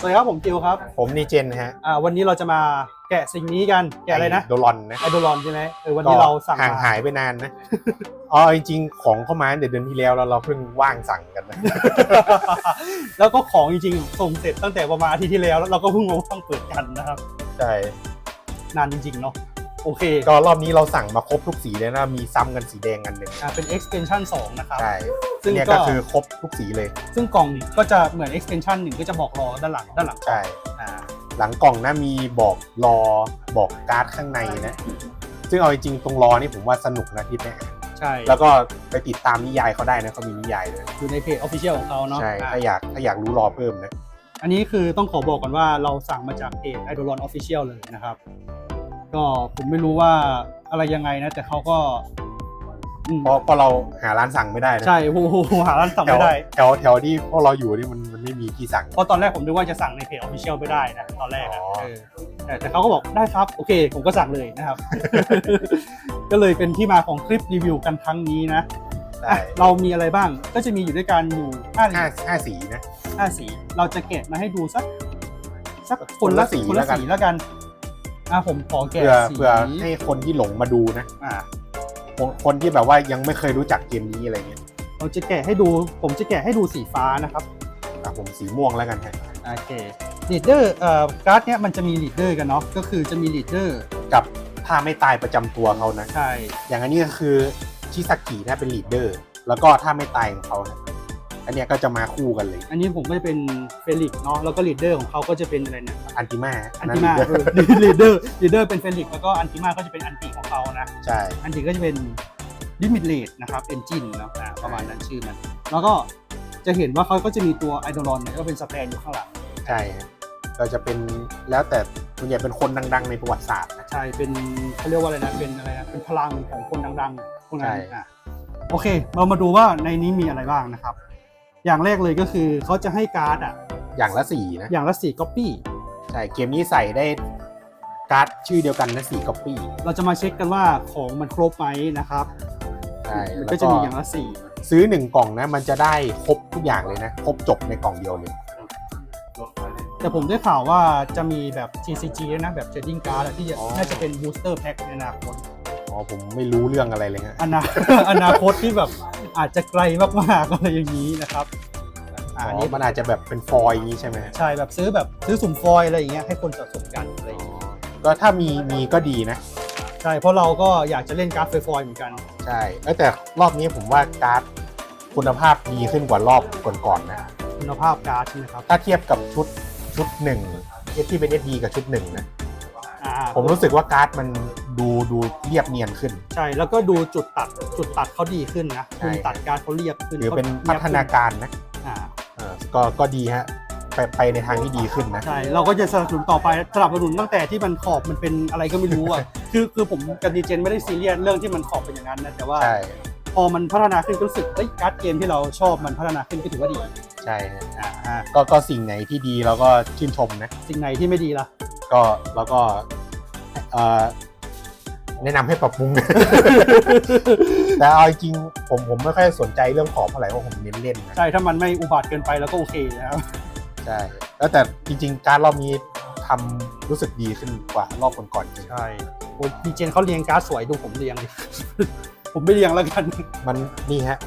สวัสดีครับผมจิวครับ ผมนีเจนนะฮะอ่าวันนี้เราจะมาแกะสิ่งนี้กันแกะอะไรนะโดรอนนะไอโดรอนใช่ไหมเออวันนี้เราสั่งห่างมาหายไปนานนะอ๋อจริงๆของเข้ามาเดือนที่แล้วแล้วเราเพิ่งว่างสั่งกันนะแล้วก็ของจริงๆส่งเสร็จตั้งแต่ประมาณอาทิตย์ที่แล้วแล้วเราก็เพิ่งมาว่างเปิดกันนะครับใช่นานจริงๆเนาะโอเคก็รอบนี้เราสั่งมาครบทุกสีเลยนะมีซ้ำกันสีแดงกันหนึ่งอ่าเป็น extension 2 นะครับใช่ ซึ่งเนี่ยก็ก็คือครบทุกสีเลย ซึ่งกล่องก็จะเหมือน extension 1ก็จะบอกรอด้านหลังด้านหลังใช่ อ่า หลังกล่องนะมีบอกรอบอกการ์ดข้างในนะ ซึ่งเอาจริงๆตรงรอนี่ผมว่าสนุกนะที่แม่ใช่แล้วก็ไปติดตามนิยายเขาได้นะเขามีนิยายด้วยอยู่ในเพจ official ของเขาเนาะใช่อ่าถ้าอยากถ้าอยากรู้รอเพิ่มนะ อันนี้คือต้องขอบอกก่อนว่าเราสั่งมาจากเพจ i d o l o n Official เลยนะครับ ก็ผมไม่รู้ว่าอะไรยังไงนะ แต่เขาก็อืม เพราะเพราะเราหาร้านสั่งไม่ได้นะใช่โอ้โหหาร้านสั่งแถวไม่ได้ แถวแถวที่พวกเราอยู่นี่มันมันไม่มีที่สั่ง เพราะตอนแรกผมนึกว่าจะสั่งในเพจ Official ไม่ได้นะตอนแรกอะอ๋อเออแต่แต่เขาก็บอกได้ครับโอเค ผมก็สั่งเลยนะครับ ก็เลยเป็นที่มาของคลิปรีวิวกันครั้งนี้นะใช่ อะเรามีอะไรบ้างก็จะมีอยู่ด้วยกันอยู่ห้าห้าห้าสีนะ ห้าสี เราจะแกะมาให้ดูสักสักคนละสีคนละแล้วกัน สีแล้วกันอะผมขอแกะเพื่อสีเพื่อให้คนที่หลงมาดูนะ อ่า คนคนที่แบบว่ายังไม่เคยรู้จักเกมนี้อะไรเงี้ยเราจะแกะให้ดู ผมจะแกะให้ดูสีฟ้านะครับอะผมสีม่วงแล้วกันฮะโอเคลีดเดอร์เอ่อการ์ดเนี้ยมันจะมีลีดเดอร์กันเนาะก็คือจะมีลีดเดอร์กับท่าไม่ตายประจำตัวเขานะ ใช่ อย่างอันนี้ก็คือชิซากินะเป็นลีดเดอร์ แล้วก็ท่าไม่ตายของเขานะ อันเนี้ยก็จะมาคู่กันเลย อันนี้ผมก็จะเป็นเฟลิกซ์เนาะแล้วก็ลีดเดอร์ของเขาก็จะเป็นอะไรเนี่ยอันติมาอันติมาลีดเดอร์ลีดเดอร์เป็นเฟลิกซ์แล้วก็อันติมาก็จะเป็นอันติของเขานะใช่อันติก็จะเป็นลิมิตเลดนะครับเอนจินเนาะอ่าประมาณนั้นชื่อมัน แล้วก็จะเห็นว่าเขาก็จะมีตัวไอดอลอนเนี่ยก็เป็นสแตนอยู่ข้างหลังใช่ฮะก็จะเป็นแล้วแต่ส่วนใหญ่เป็นคนดัง ๆ ในประวัติศาสตร์นะใช่เป็นเขาเรียกว่าอะไรนะเป็นอะไรนะเป็นพลังของคนดังๆพวกนั้นใช่อะโอเค เรามาดูว่าในนี้มีอะไรบ้างนะครับ อย่างแรกเลยก็คือเขาจะให้การ์ดอะ อย่างละสีนะ อย่างละสี่ก๊อปปี้ใช่เกมนี้ใส่ได้การ์ดชื่อเดียวกันนะสี่ก๊อปปี้เราจะมาเช็คกันว่าของมันครบไหมนะครับใช่มันแล้วก็จะมีอย่างละสี่ซื้อหนึ่งกล่องนะ มันจะได้ครบทุกอย่างเลยนะครบจบในกล่องเดียวเลยแต่ผมได้ข่าวว่าจะมีแบบ TCG ด้วยนะแบบ Trading Card อะที่จะอ๋อน่าจะเป็น Booster Pack ในอนาคตอ๋อผมไม่รู้เรื่องอะไรเลยฮะอนาอนาคตที่แบบ อาจจะไกลมากๆอะไรอย่างนี้นะครับอ๋อ่าออันนี้มันอาจจะแบบเป็นฟอยล์อย่างนี้ใช่ไหมฮะใช่แบบซื้อแบบซื้อสุ่มฟอยล์อะไรอย่างเงี้ยให้คนสะสมกันอะไรอย่างอ๋อเงี้ยก็ถ้ามีมีก็ดีนะ ใช่เพราะเราก็อยากจะเล่นการ์ดฟอยล์เหมือนกัน ใช่เอ้ยแต่รอบนี้ผมว่าการ์ดคุณภาพดีขึ้นกว่ารอบก่อนๆนะ คุณภาพการ์ดใช่ไหมครับถ้าเทียบกับชุดชุดหนึ่งที่เป็น SD กับชุดหนึ่งนะ อ่าผมรู้สึกว่าการ์ดมันดูดูเรียบเนียนขึ้น ใช่ แล้วก็ดูจุดตัดจุดตัดเขาดีขึ้นนะใช่ มุมตัดการ์ดเขาเรียบขึ้นหรือเป็นขพัฒนาการนะอ่าเออก็ก็ดีฮะไปไปในทางที่ดีขึ้นนะ ใช่ เราก็จะสนับสนุนต่อไปสนับสนุนตั้งแต่ที่มันขอบมันเป็นอะไรก็ไม่รู้อะ คือคือผมกับดีเจนไม่ได้ซีเรียสเรื่องที่มันขอบเป็นอย่างนั้นนะแต่ว่าใช่พอมันพัฒนาขึ้นก็รู้สึกเอ้ยการ์ดเกมที่เราชอบมันพัฒนาขึ้นก็ถือว่าดีใช่ฮะอ่าอ่าก็ก็สิ่งไหนที่ดีเราก็ชื่นชมนะ สิ่งไหนที่ไม่ดีล่ะ ก็แล้วก็เอ่อ แนะนำให้ปรับปรุง แต่เอาจริงๆผมผมไม่ค่อยสนใจเรื่องขอบเท่าไหร่เพราะผมเน้นเล่นนะ ใช่ ถ้ามันไม่อุบาทเกินไปแล้วก็โอเคนะครับ ใช่ แล้วแต่จริงๆ การรอบนี้ทำรู้สึกดีขึ้นกว่ารอบก่อนๆจริงใช่โอ้ดีเจนเขาเรียงการ์ดสวยดูผมเรียงดิ ผมไม่เรียงแล้วกัน มันนี่ฮะ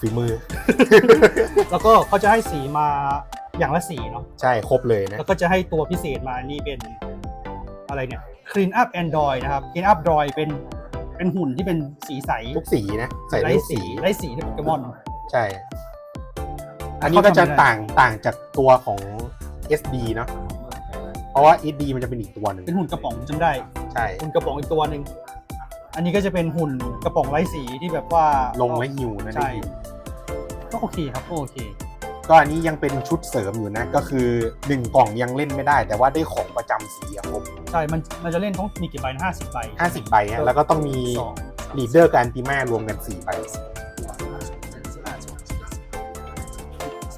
ฝีมือ แล้วก็เขาจะให้สีมาอย่างละสีเนาะ ใช่ครบเลยนะ แล้วก็จะให้ตัวพิเศษมานี่เป็น อะไรเนี่ย Clean Up Android นะครับ Clean Up Android เป็นเป็นหุ่นที่เป็นสีใสทุกสีนะใส่ไร้ทุกสีสีไร้สีที่โปเกมอนใช่ อันนี้ก็จะต่างต่างจากตัวของ SD เนาะเพราะว่า SD มันจะเป็นอีกตัวหนึ่งเป็นหุ่นกระป๋องจำได้ ใช่ หุ่นกระป๋องอีกตัวหนึ่งอันนี้ก็จะเป็นหุ่นกระป๋องไร้สีที่แบบว่าลงและฮิวนะใช่ได้ฮิวก็โอเคครับก็โอเค ก็อันนี้ยังเป็นชุดเสริมอยู่นะ ก็คือ 1 กล่องยังเล่นไม่ได้ แต่ว่าได้ของประจำสีอะครบใช่ มันมันจะเล่นต้องมีกี่ใบห้าสิบใบ50 ใบฮะแล้วก็ต้องมีสองลีดเดอร์กับอันติมารวมกัน4ใบ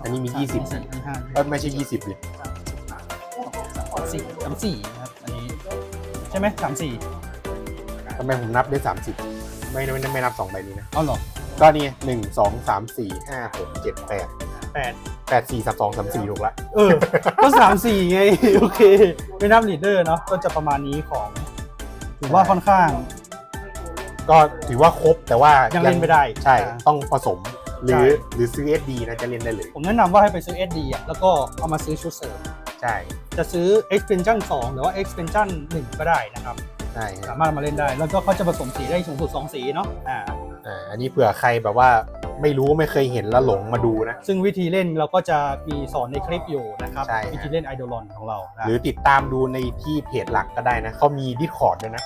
อันนี้มี20สี่ห้าเอ้ยไม่ใช่ 20ดิสามสี่สามสี่นะครับอันนี้ ใช่ไหมสามสี่ทำไมผมนับได้ 30 ไม่ไม่ไม่นับ 2 ใบนี้นะ เอาเหรอ ก็นี่หนึ่งสองสามสี่ห้าหกเจ็ดแปด แปดแปดสี่สามสองสามสี่ถูกละเออ ก็สามสี่ไง โอเค ไม่นับลีดเดอร์เนาะก็จะประมาณนี้ของ ถือว่าค่อนข้าง ก็ถือว่าครบแต่ว่ายัยังเล่นไม่ได้ใช่อ่าต้องผสมหรือใช่หรือซื้อ SD นะจะเล่นได้เลย ผมแนะนำว่าให้ไปซื้อ SD อะแล้วก็เอามาซื้อชุดเสริมใช่ จะซื้อ extension 2 หรือว่า extension 1 ก็ได้นะครับใช่คสารับมารถเอามาเล่นได้ แล้วก็เขาจะผสมสีได้สูงสุด 2 สีเนาะอ่าอ่าอันนี้เผื่อใครแบบว่า ไม่รู้ไม่เคยเห็นแล้วหลงมาดูนะ ซึ่งวิธีเล่นเราก็จะมีสอนในคลิปอยู่นะครับ ใช่ฮะ วิธีเล่นไอดอลอนของเราหรือติดตามดูในที่เพจหลักก็ได้นะเขามี Discord ด้วยนะ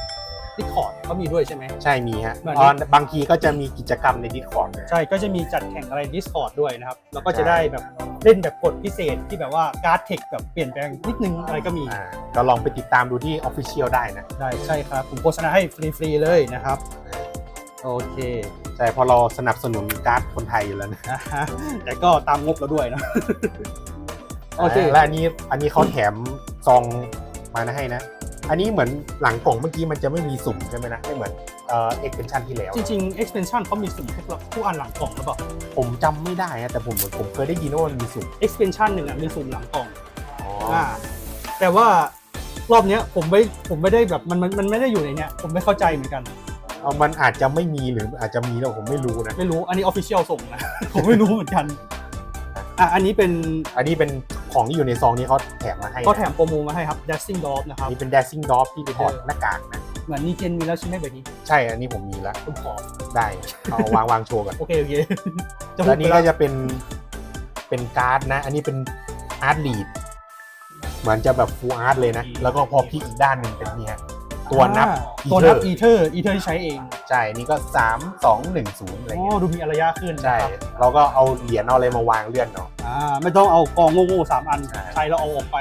ดิคอร์ดเขามีด้วยใช่ไหม ใช่มีฮะเหมือนอ๋อบางทีก็จะมีกิจกรรมใน Discord นะใช่ก็จะมีจัดแข่งอะไร Discord ด้วยนะครับ แล้วก็จะได้แบบเล่นแบบกดพิเศษที่แบบว่าการ์ดเทคแบบเปลี่ยนแปลงนิดนึงอะไรก็มีอ่าก็ลองไปติดตามดูที่ Official ได้นะ ได้ใช่ครับ ผมโฆษณาให้ฟรี ๆ เลยนะครับ โอเคใช่เพราะเราสนับสนุนการ์ดคนไทยอยู่แล้วนะนะฮะแต่ก็ตามงบเราด้วยนะโอเคและอันนี้อันนี้เขาแถมซองมาให้นะ อันนี้เหมือนหลังกล่องเมื่อกี้มันจะไม่มีสุ่มใช่ไหมนะไม่เหมือนเอ่อ extension ที่แล้ว จริงๆ extension เขามีสุ่มทุกทุกอันหลังกล่องหรือเปล่า ผมจำไม่ได้นะแต่ผมเหมือนผมเคยได้ยินว่ามันมีสุ่ม extension หนึ่งอะมีสุ่มหลังกล่องอ๋ออ่าแต่ว่ารอบเนี้ยผมไม่ผมไม่ได้แบบมันมันมันไม่ได้อยู่ในเนี้ยผมไม่เข้าใจเหมือนกัน เอามันอาจจะไม่มีหรืออาจจะมีแล้วผมไม่รู้นะ ไม่รู้อันนี้ official ส่งนะ ผมไม่รู้เหมือนกันอะอันนี้เป็นอันนี้เป็นของที่อยู่ในซองนี้เขาแถมมาให้นะก็แถมโปรโมมาให้ครับ dashing dog นะคอัรันบนี้เป็น dashing dog ที่ถอดหน้ากากนะ เหมือนนีเจนมีแล้วใช่ไหมแบบนี้ใช่อันนี้ผมมีแล้วผมขอได้เอาวางวางโชว์กัน โอเค โอเค จะแล้วพูดนี้ไปก็แล้วจะเป็นเป็นการ์ดนะ อันนี้เป็นอาร์ตลีดเหมือนจะแบบฟูอาร์ตเลยนะ แล้วก็พอพลิกอีกด้านหนึ่งเป็นเนี่ย ตัวนับอ่าตัวนับอีอีเทอร์อีเทอร์ที่ใช้เอง ใช่อันนี่ก็สามสองหนึ่งศูนย์อะไรอ๋เงี้อยดูมีอารยะขึ้นใช่นะครับเราก็เอาเหรียญเอาอะไรมาวางเลื่อนเนาะอ่าไม่ต้องเอากองโง่ๆสามอันใช่ใช้แล้วเอาออกไป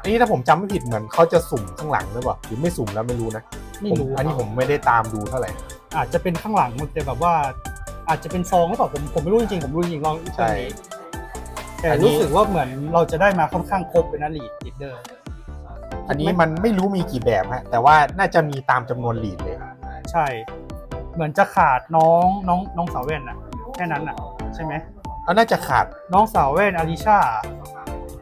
อันนี้ถ้าผมจำไม่ผิดเหมือนเขาจะสุ่มข้างหลังหรือเปล่าหรือไม่สุ่มแล้วไม่รู้นะไม่ผมรู้อันนี้ผมไม่ได้ตามดูเท่าไหร่อาจจะเป็นข้างหลังมันจะแบบว่าอาจจะเป็นซองหรือเปล่าผมผมไม่รู้จริงๆผมไม่รู้จริงๆลองใช่เรื่องนี้แต่อันนี้รู้สึกว่าเหมือนเราจะได้มาค่อนข้างครบเป็นนัลีดลีดเดอร์ อันนี้มันไม่รู้มีกี่แบบฮะแต่ว่าน่าจะมีตามจำนวนลีดเลยใช่ เหมือนจะขาดน้องน้องน้องสาวแว่นน่ะแค่นั้นน่ะใช่ไหมก็น่าจะขาดน้องสาวแว่นอาริชา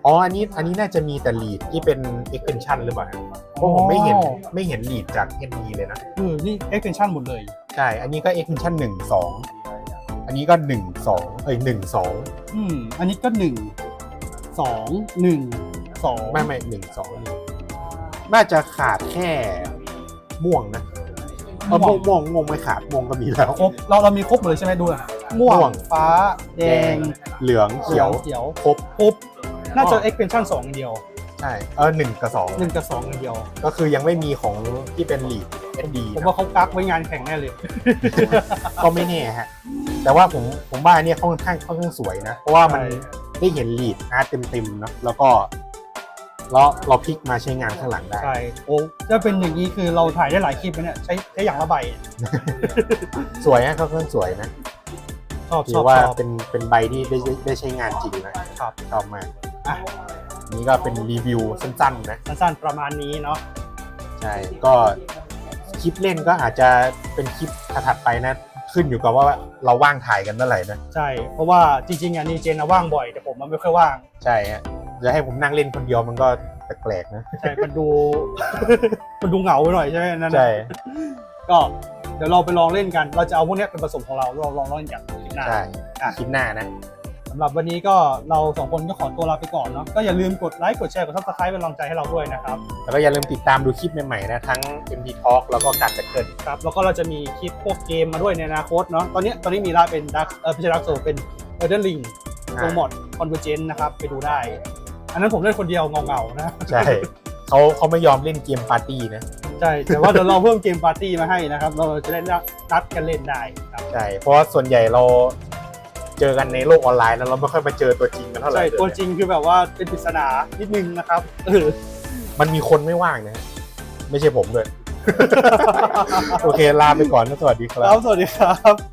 อ๋ออันนี้อันนี้น่าจะมีแต่ลีดที่เป็น extension หรือเปล่าเพราะผมไม่เห็นไม่เห็นลีดจาก ND เลยนะเออนี่ extension หมดเลย ใช่ อันนี้ก็ extension หนึ่งสองอันนี้ก็หนึ่งสองเอ้ยหนึ่งสองอืมอันนี้ก็หนึ่งสองหนึ่งสองไม่ไม่หนึ่งสองนี่ น่าจะขาดแค่ม่วงนะเออม่วงม่วงม่วงไม่ขาดม่วงก็มีแล้ว ครบเราเรามีครบหมดเลยใช่ไหมดูนะม่วม่วง งฟ้า แดงเหลืองเขียว เขียวครบ ครบน่าจะ extension สองอย่างเดียวใช่เออหนึ่งกับสองหนึ่งกับสองอย่างเดียว ก็คือยังไม่มีของที่เป็นลีด ND ผมนะว่าเขากักไว้งานแข่งแน่เลย ก็ไม่แน่ฮะ แต่ว่าผมผมว่าอันเนี้ยค่อนข้างค่อนข้างสวยนะ เพราะว่ามันใช่ได้เห็นลีดอาร์ตเต็มๆเนาะแล้วก็ เราเราพลิกมาใช้งานข้างหลังได้ ใช่โอ้ถ้าเป็นอย่างนี้คือเราถ่ายได้หลายคลิปนะเนี่ยใช้ใช้อย่างละใบสวยนะค่อนข้างสวยนะชอบถืชออบว่าชอบ เป็นเป็นใบที่ได้ได้ได้ใช้งานจริงนะครับ ชอบมากอะนี่ก็เป็นรีวิวสั้นๆนะ สั้นๆประมาณนี้เนาะใช่ ก็คลิปเล่นก็อาจจะเป็นคลิปถัดๆไปนะ ขึ้นอยู่กับว่าเราว่างถ่ายกันเมื่อไหร่นะ ใช่ เพราะว่าจริงๆอะนีเจนนะว่างบ่อยแต่ผมมันไม่ค่อยว่าง ใช่ฮะ จะให้ผมนั่งเล่นคนเดียวมันก็แปลกๆนะ ใช่มันดู มันดูเหงาไปหน่อยใช่ไหมนั่นน่ะใช่ ก็เดี๋ยวเราไปลองเล่นกัน เราจะเอาพวกเนี้ยเป็นผสมของเราเราลองเล่นกันคลิปหน้า ใช่อะ คลิปหน้านะ สำหรับวันนี้ก็เราสองคนก็ขอตัวลาไปก่อนเนาะก็อย่าลืมกดไลค์กดแชร์กดซับสไครป์เป็นกำลังใจให้เราด้วยนะครับแล้วก็อย่าลืมติดตามดูคลิปใหม่ๆนะ ทั้ง MD Talk แล้วก็การจัดเกิดครับแล้วก็เราจะมีคลิปพวกเกมมาด้วยในอนาคตเนาะตอนนี้ตอนนี้มีละเป็นดักเออไม่ใช่ดักโซเป็นเอเดนลิงโปรโมทคอนเวอร์เจนนะครับไปดูได้ อันนั้นผมเล่นคนเดียวเงาๆนะใช่เขาเขาไม่ยอมเล่นเกมปาร์ตี้นะใช่แต่ว่าเดี๋ยวเราเพิ่มเกมปาร์ตี้มาให้นะครับ เราจะได้นัดกันเล่นได้ครับใช่เพราะว่าส่วนใหญ่เราเจอกันในโลกออนไลน์แล้วเราไม่ค่อยมาเจอตัวจริงกันเท่าไหร่ใช่เลยตัวจริงคือแบบว่าเป็นปริศนานิดนึงนะครับเออมันมีคนไม่ว่างนะไม่ใช่ผมด้วยโอเคลาไปก่อนนะสวัสดีคครัรับบสวัสดีครับ